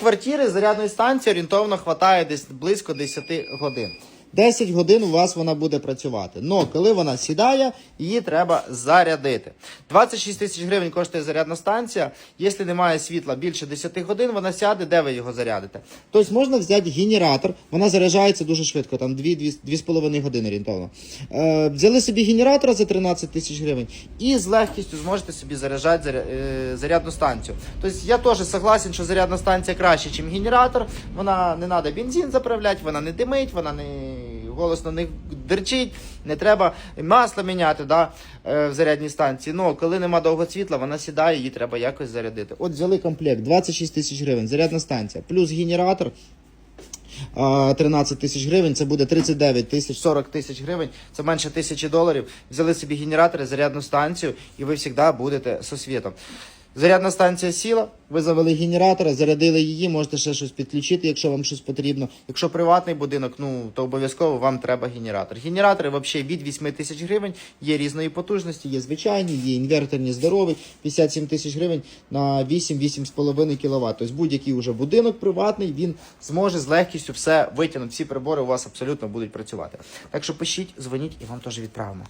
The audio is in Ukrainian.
Квартири зарядної станції орієнтовно хватає десь близько 10 годин. 10 годин у вас вона буде працювати. Но коли вона сідає, її треба зарядити. 26 тисяч гривень коштує зарядна станція. Якщо немає світла більше 10 годин, вона сяде, де ви його зарядите? Тобто можна взяти генератор, вона заряджається дуже швидко, там 2-2,5 години орієнтовно. Е, взяли собі генератора за 13 тисяч гривень і з легкістю зможете собі заряджати заря- е, зарядну станцію. Тобто я теж согласен, що зарядна станція краще, ніж генератор. Вона не треба бензин заправляти, вона не димить, вона не голосно не дерчить, не треба масло міняти да, е, в зарядній станції. Ну, коли нема довго світла, вона сідає, її треба якось зарядити. От взяли комплект 26 тисяч гривень, зарядна станція, плюс генератор. 13 тисяч гривень, це буде 39 тисяч, 40 тисяч гривень, це менше тисячі доларів. Взяли собі генератори, зарядну станцію, і ви завжди будете со світом. Зарядна станція сіла, ви завели генератора, зарядили її, можете ще щось підключити, якщо вам щось потрібно. Якщо приватний будинок, ну то обов'язково вам треба генератор. Генератори взагалі від 8 тисяч гривень, є різної потужності, є звичайні, є інверторні, здорові, 57 тисяч гривень на 8-8,5 кВт. Тобто будь-який уже будинок приватний, він зможе з легкістю все витягнути. Всі прибори у вас абсолютно будуть працювати. Так що пишіть, дзвоніть і вам теж відправимо.